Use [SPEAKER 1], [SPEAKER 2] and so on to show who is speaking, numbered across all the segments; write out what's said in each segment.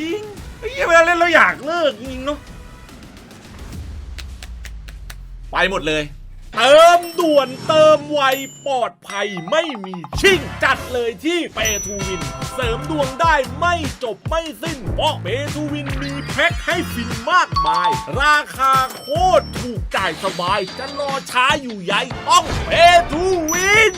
[SPEAKER 1] จริงไอ้เหี้ยเวลาเล่นเราอยากเลิกจริงๆเนาะไปหมดเลย เติมด่วนเติมไวปลอดภัยไม่มีชิ่งจัดเลยที่เปทูวิน เสริมดวงได้ไม่จบไม่สิ้น เพราะเปทูวินมีแพ็คให้ฟินมากมาย ราคาโคตรถูกจ่ายสบาย จะรอช้าอยู่ใหญ่ต้องเปทูวิน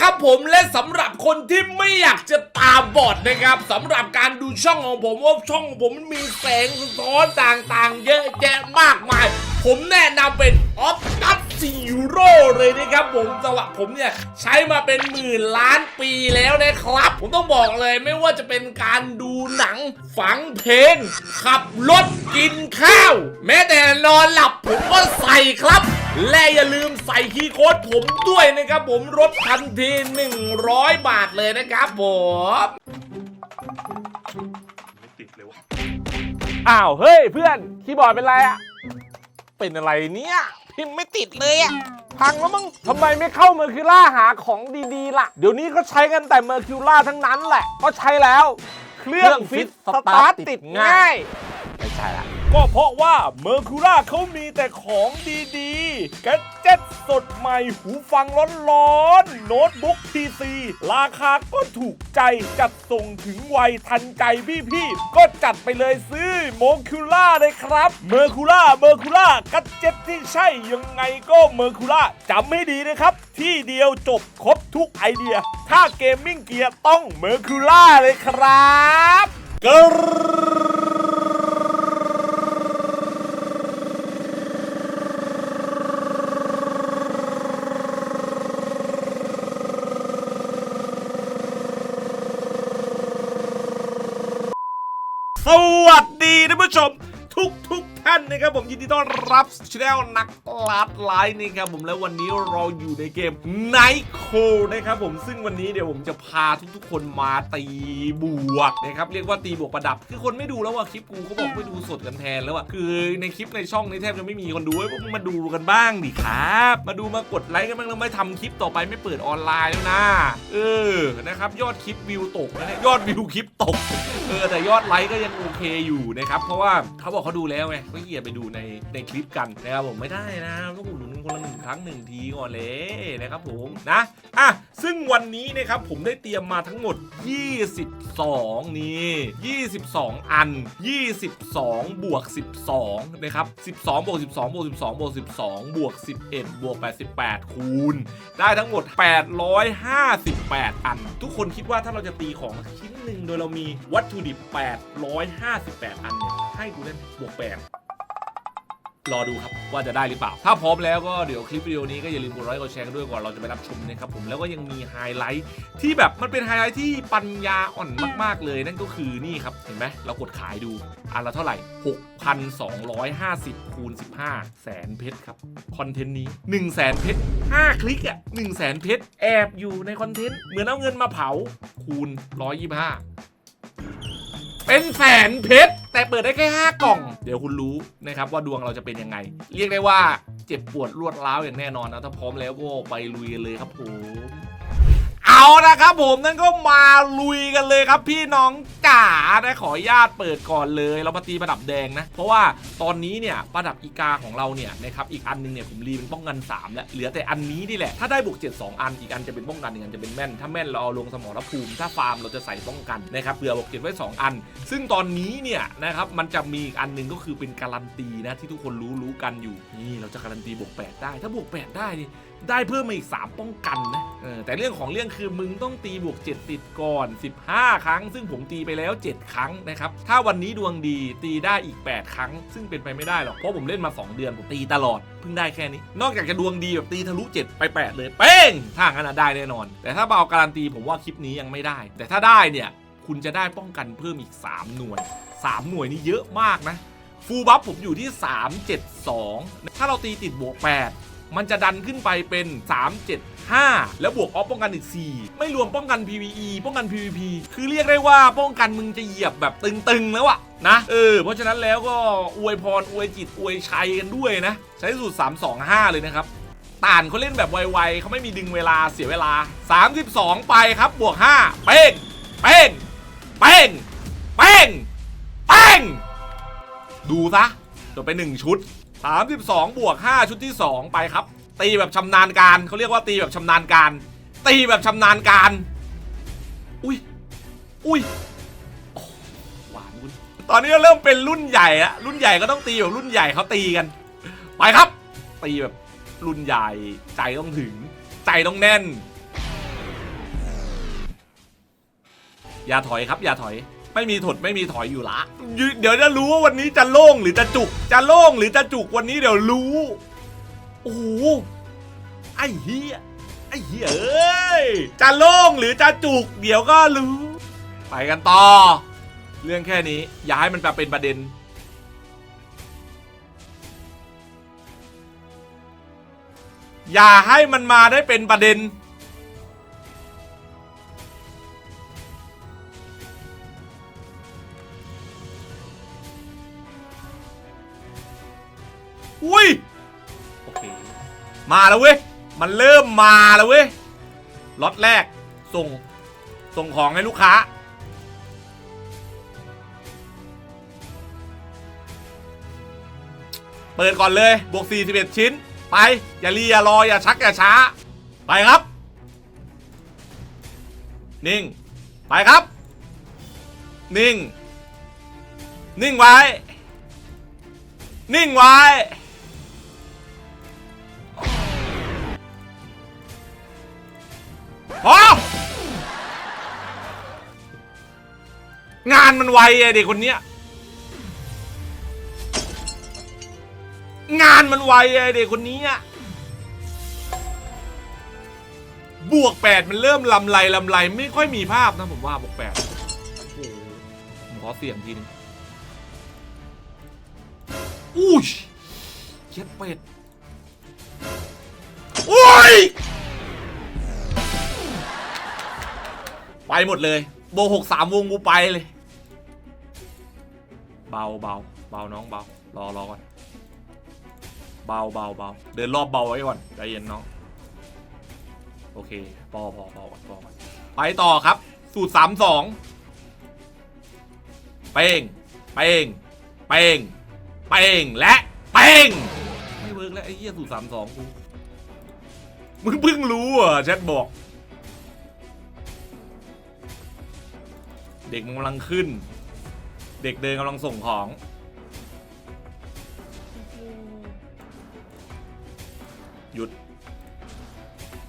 [SPEAKER 1] ครับผมและสำหรับคนที่ไม่อยากจะตาบอดนะครับสำหรับการดูช่องของผมว่าช่องของผมมันมีแสงสะท้อนต่างๆ เยอะแยะมากมาย ผมแนะนำเป็นออฟตัส ซีโร่เลยนะครับผมสำหรับผมเนี่ยใช้มาเป็นหมื่นล้านปีแล้วนะครับ ผมต้องบอกเลยไม่ว่าจะเป็นการดูหนังฟังเพลง ขับรถกินข้าว แม้แต่นอนหลับผมก็ใส่ครับและอย่าลืมใส่คีย์โค้ดผมด้วยนะครับผมลดทันที 100 บาทเลยนะครับผม
[SPEAKER 2] อ้าว เฮ้ยเพื่อน คีย์บอร์ดเป็นไรอะเป็นอะไรเนี่ย พิมพ์ไม่ติดเลยอะพังแล้วมั้งทำไมไม่เข้าเมอร์คิวล่าหาของดีๆ ล่ะ เดี๋ยวนี้ก็ใช้กันแต่เมอร์คิวล่าทั้งนั้นแหละ ก็ใช้แล้ว เครื่องฟิตสตาร์ทติดง่าย ไม่ใช่ละ ก็เพราะว่าเมอร์คูล่าเขามีแต่ของดีๆแกดเจ็ต สดใหม่หูฟังร้อนๆโน้ตบุ๊กพีซีราคาก็ถูกใจจัดส่งถึงไวทันใจพี่ๆ ก็จัดไปเลยซื้อโมคูล่าเลยครับเมอร์คูล่าเมอร์คูล่ากัดเจ็ตที่ใช่ยังไงก็เมอร์คูล่าจำให้ดีนะครับ ที่เดียวจบครบทุกไอเดีย ถ้าเกมมิ่งเกียร์ต้องเมอร์คูล่าเลยครับกร
[SPEAKER 1] สวัสดีท่านผู้ชม ทุกทุกๆท่านนะครับผมยินดีต้อนรับชแนลนัก ลัดไลน์นะครับผมแล้ววันนี้เราอยู่ในเกม Night Call นะครับผมซึ่งวันนี้เดี๋ยวผมจะพาทุกๆคนมาตีบวกนะครับเรียกว่าตีบวกประดับ คือคนไม่ดูแล้วว่าคลิปกูเขาบอกไม่ดูสดกันแทนแล้วอะคือในคลิปในช่องนี้แทบจะไม่มีคนดูเว้ยพวกมึงมาดูกันบ้างดิครับ มาดูมากดไลค์กันบ้างแล้วไม่ทำคลิปต่อไปไม่เปิดออนไลน์แล้วนะเออนะครับยอดคลิปวิวตกนะยอดวิวคลิปตกเออแต่ยอดไลค์ก็ยังโอเคอยู่นะครับเพราะว่าเขาบอกเขาดูแล้วไงก็เกียไปดูในในคลิปกันนะครับผมไม่ได้นะต้องอุดหนุนคนละหนึ่งครั้งหนึ่งทีก่อนเลยนะครับผมนะอะซึ่งวันนี้นะครับผมได้เตรียมมาทั้งหมด 22 นี่ 22 อัน 22 บวก 12 นะครับ 12 บวก 12 บวก 12 บวก 12 บวก 11 บวก 88 คูณ ได้ทั้งหมด 858 อัน ทุกคนคิดว่าถ้าเราจะตีของชิ้นหนึ่งโดยเรามีวัตถุดิบ 858 อันเนี่ยให้กูเล่นบวก 8 รอดูครับว่าจะได้หรือเปล่า ถ้าพร้อมแล้วก็เดี๋ยวคลิปวิดีโอนี้ก็อย่าลืมกดไลค์กดแชร์กันด้วยก่อนเราจะไปรับชมนะครับผมแล้วก็ยังมีไฮไลท์ที่แบบมันเป็นไฮไลท์ที่ปัญญาอ่อนมาก ๆ เลยนั่นก็คือนี่ครับเห็นไหมเรากดขายดูอันละเท่าไหร่ 6,250คูณ15 แสนเพชรครับคอนเทนต์นี้1 0 0 0 0แสนเพชร5คลิกอะ1 0 0 0 0แสนเพชรแอบอยู่ในคอนเทนต์เหมือนเอาเงินมาเผาคูณ 125 เป็นแสนเพชร แต่เปิดได้แค่ 5 กล่อง เดี๋ยวคุณรู้นะครับว่าดวงเราจะเป็นยังไง เรียกได้ว่าเจ็บปวดรวดร้าวอย่างแน่นอนนะถ้าพร้อมแล้วก็ไปลุยกันเลยครับผม เอาละครับผมนั่นก็มาลุยกันเลยครับพี่น้องจ๋าได้ขออนุญาตเปิดก่อนเลย เรามาตีประดับแดงนะ เพราะว่าตอนนี้เนี่ยประดับอีกาของเราเนี่ยนะครับอีกอันหนึงเนี่ยผมรีเป็นป้องกัน 3 แล้วเหลือแต่อันนี้นี่แหละถ้าได้บวก7 2 อันอีกอันจะเป็นป้องกันอีกอันจะเป็นแม่น ถ้าแม่นเราเอาลงสมรภูมิถ้าฟาร์มเราจะใส่ป้องกันนะครับเผื่อบวกเจ็ดไว้ 2 อัน ซึ่งตอนนี้เนี่ยนะครับมันจะมีอีกอันหนึงก็คือเป็นการันตีนะที่ทุกคนรู้รู้กันอยู่นี่เราจะการันตีบวก8ได้ ถ้าบวก8ได้นี่ ได้เพิ่มมาอีก 3 ป้องกันนะเออแต่เรื่องของเรื่องคือมึงต้องตีบวก 7 ติดก่อน 15 ครั้ง ซึ่งผมตีไปแล้ว 7 ครั้งนะครับ ถ้าวันนี้ดวงดีตีได้อีก 8 ครั้ง ซึ่งเป็นไปไม่ได้หรอก เพราะผมเล่นมา 2 เดือนผมตีตลอด เพิ่งได้แค่นี้ นอกจากจะดวงดีแบบตีทะลุ 7 ไป 8 เลย เป้งถ้างั้นนะได้แน่นอน แต่ถ้าเบาการันตีผมว่าคลิปนี้ยังไม่ได้ แต่ถ้าได้เนี่ยคุณจะได้ป้องกันเพิ่มอีก 3 หน่วย 3 หน่วยนี่เยอะมากนะฟูลบัฟผมอยู่ที่ 372 ถ้าเราตีติดบวก 8 มันจะดันขึ้นไปเป็น 3 7 5 แล้วบวกออฟป้องกันอีก 4 ไม่รวมป้องกัน PVE ป้องกัน PVP คือเรียกได้ว่าป้องกันมึงจะเหยียบแบบตึงๆแล้วอะนะเออเพราะฉะนั้นแล้วก็อวยพรอวยจิตอวยชัยกันด้วยนะ ใช้สูตร 325 เลยนะครับต่านเขาเล่นแบบไวๆเขาไม่มีดึงเวลาเสียเวลา 32 ไปครับบวก 5 เป้ง เป้ง เป้ง เป้ง เป้ง ดูซะจบไปหนึ่งชุด 32 บวก 5 ชุดที่ 2 ไปครับ ตีแบบชำนาญการเขาเรียกว่าตีแบบชำนาญการ ตีแบบชำนาญการ อุ้ย อุ้ยหวานคุณตอนนี้เริ่มเป็นรุ่นใหญ่อะรุ่นใหญ่ก็ต้องตีแบบรุ่นใหญ่เขาตีกัน ไปครับ ตีแบบรุ่นใหญ่ใจต้องถึง ใจต้องแน่น อย่าถอยครับ อย่าถอย ไม่มีถดไม่มีถอยอยู่ละ เดี๋ยวจะรู้ว่าวันนี้จะโล่งหรือจะจุก จะโล่งหรือจะจุกวันนี้เดี๋ยวรู้ โอ้โห ไอ้เหี้ย ไอ้เหี้ยเอ้ย จะโล่งหรือจะจุก เดี๋ยวก็รู้ ไปกันต่อ เรื่องแค่นี้ อย่าให้มันมาเป็นประเด็นอย่าให้มันมาได้เป็นประเด็น อุ้ยโอเคมาแล้วเว้ย มันเริ่มมาแล้วเว้ยล็อตแรกส่งส่งของให้ลูกค้า เปิดก่อนเลย บวก 41 ชิ้น ไป อย่ารีอย่ารอ อย่าชัก อย่าช้า ไปครับ นิ่ง ไปครับ นิ่ง นิ่งไว้ นิ่งไว้ พองานมันไวไอะเด็กคนเนี้ย งานมันไวไอะเด็กคนนี้อะบวกแปดมันเริ่มลำไรลำไรไม่ค่อยมีภาพนะผมว่าบวกแปดผมขอเสียงทีนึงอุ้ยเช็ดเป็ดโอ้ย ไปหมดเลย โบหกสามวงกูไปเลย เบาเบาเบาน้องเบารอรอก่อนเบาเบาเบาเดินรอบเบาไว้ก่อนใจเย็นน้องโอเคพอพอพอก่อนพอก่อนไปต่อครับ สูตรสามสองเป้งเป้งเป้งเป้งและเป้งไม่เวิร์กแล้วไอ้เหี้ยสูตรสามสองกูมึงเพิ่งรู้เหรอแชทบอก เด็กมันกำลังขึ้น เด็กเดินกำลังส่งของ หยุด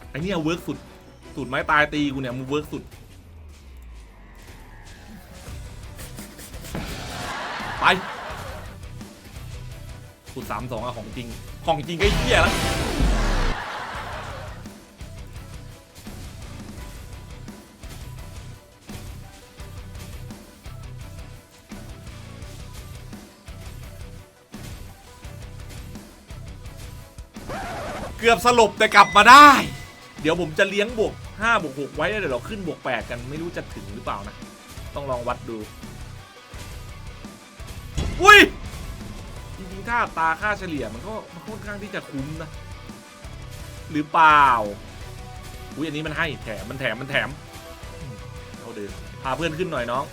[SPEAKER 1] ไอเนี่ยเวิร์กสุดสุดไม้ตายตีกูเนี่ยมึงเวิร์กสุด ไปสุดสามสองอะของจริง ของจริงก็ไอ้เหี้ยแล้ว กือบสลบแต่กลับมาได้ เดี๋ยวผมจะเลี้ยงบวก5บวก6ไว้แล้วเดี๋ยวเราขึ้นบวก8กันไม่รู้จะถึงหรือเปล่านะ ต้องลองวัดดู อุ้ย จริงๆ ถ้าตาค่าเฉลี่ยมันก็มันค่อนข้างที่จะคุ้มนะ หรือเปล่า อุ้ยอันนี้มันให้แถมมันแถมมันแถมอืมเอาเดินพาเพื่อนขึ้นหน่อยน้อง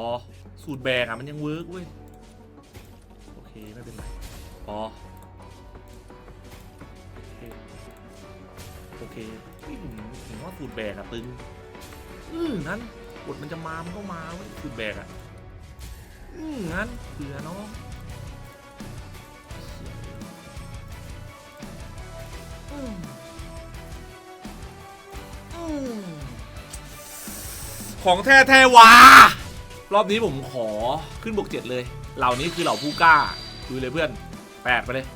[SPEAKER 1] อสูตรแบกอะมันยังเวิร์กเว้ย โอเค ไม่เป็นไร พอ โอเคโอเคเฮ้ยผมผมว่าสูตรแบกอะตึง อืองั้นกดมันจะมามันก็มาเว้ยสูตรแบกอะอืองั้นเผื่อน้องอืมของแท้แท้วะ รอบนี้ผมขอขึ้นบวกเจ็ดเลย เหล่านี้คือเหล่าผู้กล้าดูเลยเพื่อนแปดไปเลย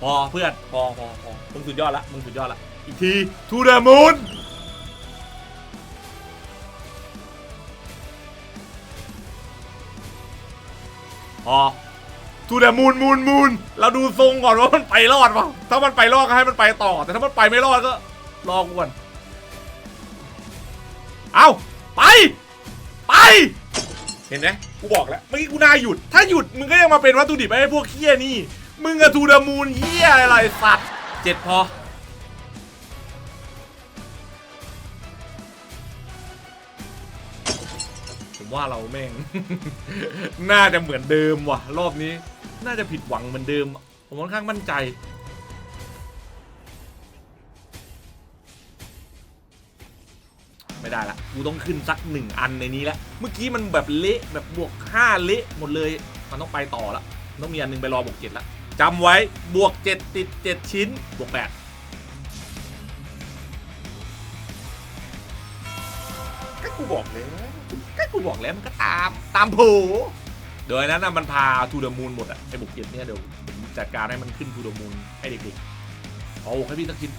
[SPEAKER 1] พอเพื่อนพอพอพอมึงสุดยอดละมึงสุดยอดละอีกที to the moon พอ to the moon moon moon เราดูทรงก่อนว่ามันไปรอดเปล่าถ้ามันไปรอดก็ให้มันไปต่อ แต่ถ้ามันไปไม่รอดก็ รอกูก่อน เอาไป ไป เห็นไหมกูบอกแล้วเมื่อกี้กูน่าหยุด ถ้าหยุดมึงก็ยังมาเป็นวัตถุดิบให้พวกเฮี้ยนี่ มึงอะทูเดอะมูนเฮี้ยอะไรสัตว์เจ็ดพอผมว่าเราแม่ง น่าจะเหมือนเดิมว่ะ รอบนี้ น่าจะผิดหวังเหมือนเดิม ผมค่อนข้างมั่นใจ ได้ละกูต้องขึ้นสักหนึ่งอันในนี้ละเมื่อกี้มันแบบเละแบบบวกห้าเละหมดเลยมันต้องไปต่อละต้องมีอันหนึงไปรอบวกเจ็ดละจำไว้บวกเจ็ดติดเจ็ดชิ้นบวกแปดก็กูบอกแล้วก็กูบอกแล้วมันก็ตามตามโผโดยนั้นนะมันพาทูเดมูนหมดอะไอ้บวกเจ็ดเนี่ยเดี๋ยวผมจัดการให้มันขึ้นทูเดมูนให้เด็กๆเอาให้พี่สักชิ้น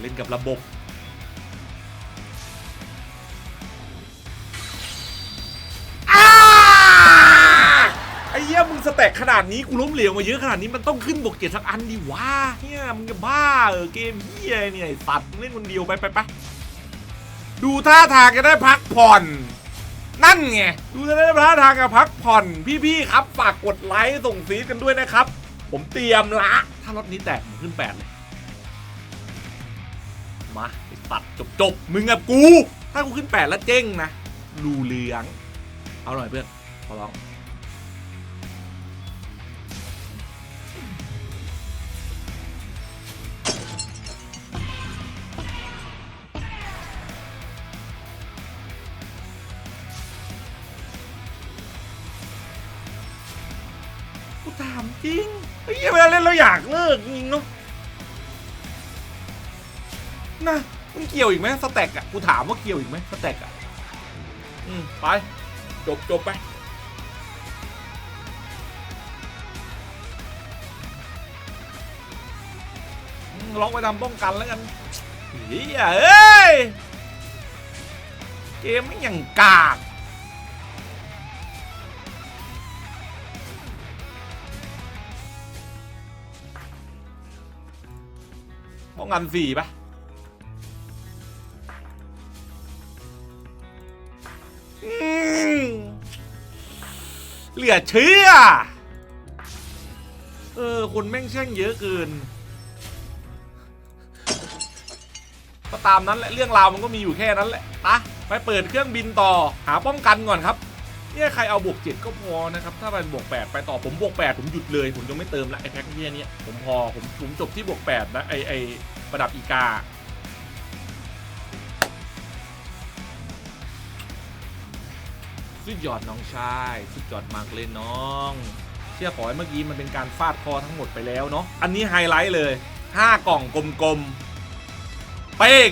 [SPEAKER 1] เล่นกับระบบอ้าไอ้เหี้ยมึงสแต็กขนาดนี้กูล้มเหลวมาเยอะขนาดนี้มันต้องขึ้นบวกเจ็ดสักอันดิวะเฮียมึงจะบ้าเออเกมเฮียเนี่ยไอ้สัตว์มึงเล่นคนเดียวไปไปไปดูท่าทางจะได้พักผ่อน นั่นไงดูจะได้ท่าทางจะพักผ่อนพี่ๆครับฝากกดไลค์ส่งซีดกันด้วยนะครับ ผมเตรียมละ ถ้ารถนี้แตกผมขึ้นแปดเลย มาไอ้สัตว์จบจบๆมึงกับกู ถ้ากูขึ้นแปดแล้วเจ๊งนะรูเหลือง เอาหน่อยเพื่อนขอร้องกูถามจริงไอ้เหี้ยเวลาเล่นเราอยากเลิกจริงเนาะ นะมันเกี่ยวอีกไหมสแต็กอะกูถามว่าเกี่ยวอีกไหมสแต็กอะอืมไป จบจบไปล็อกไปทำป้องกันแล้วกันเฮียเอ้ย เกมไม่อย่างกากป้องกันสี่ปะ ลือเชื่อ เออ คนแม่งแช่งเยอะเกินก็ตามนั้นแหละเรื่องราวมันก็มีอยู่แค่นั้นแหละปะไปเปิดเครื่องบินต่อหาป้องกันก่อนครับเนี่ยใครเอาบวกเจ็ดก็พอนะครับ ถ้าเป็นบวกแปดไปต่อผมบวกแปดผมหยุดเลยผมจะไม่เติมละไอ้แพ็คเนี่ยเนี้ยผมพอผมผมจบที่บวกแปดนะไอไอประดับอีกา สุดยอดน้องชายสุดยอดมากเลยน้อง เชื่อขอให้เมื่อกี้มันเป็นการฟาดคอทั้งหมดไปแล้วเนาะอันนี้ไฮไลท์เลย 5 กล่องกลมๆเป้ง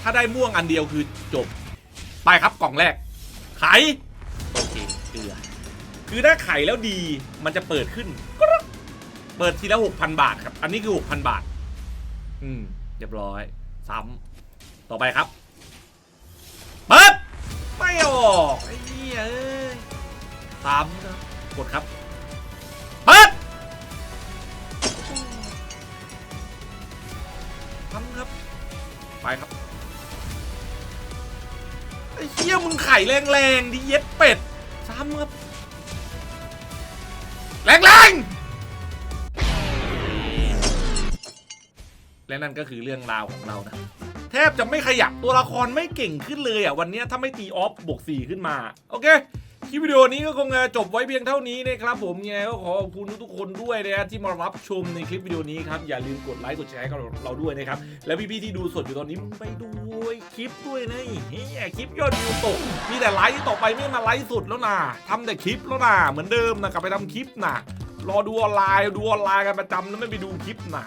[SPEAKER 1] ถ้าได้ม่วงอันเดียวคือจบ ไปครับกล่องแรก ไขโอเคเกลือคือถ้าไขแล้วดีมันจะเปิดขึ้นกรึ๊กเปิดทีละ6,000 บาทครับ อันนี้คือ 6,000 บาท อืมเรียบร้อย ซ้ำต่อไปครับเปิด ไม่ออกไอ้เหี้ยเอ้ยซ้ำนะกดครับเปิดซ้ำครับ ไปครับ ไอ้เหี้ยมึงไข่แรงๆดิเย็ดเป็ดซ้ำครับ แรงๆและนั่นก็คือเรื่องราวของเรานะ แทบจะไม่ขยับตัวละครไม่เก่งขึ้นเลยอะวันนี้ถ้าไม่ตีออฟบวก4ขึ้นมา โอเคคลิปวิดีโอนี้ก็คงจะจบไว้เพียงเท่านี้นะครับผมยังไงก็ขอขอบคุณทุกๆคนด้วยนะที่มารับชมในคลิปวิดีโอนี้ครับ อย่าลืมกดไลค์กดแชร์กับเราด้วยนะครับ แล้วพี่ๆที่ดูสดอยู่ตอนนี้ไปดูคลิปด้วยนะเฮ้ยคลิปยอดวิวตก มีแต่ไลค์ต่อไปไม่มาไลค์สุดแล้วนะทำแต่คลิปแล้วนะเหมือนเดิมนะกลับไปทำคลิปนะรอดูออนไลน์ดูออนไลน์กันประจำแล้วไม่ไปดูคลิปนะ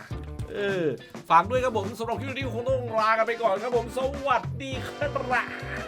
[SPEAKER 1] เออฝากด้วยครับผมสำหรับคลิปนี้คงต้องลากันไปก่อนครับผม สวัสดีครับ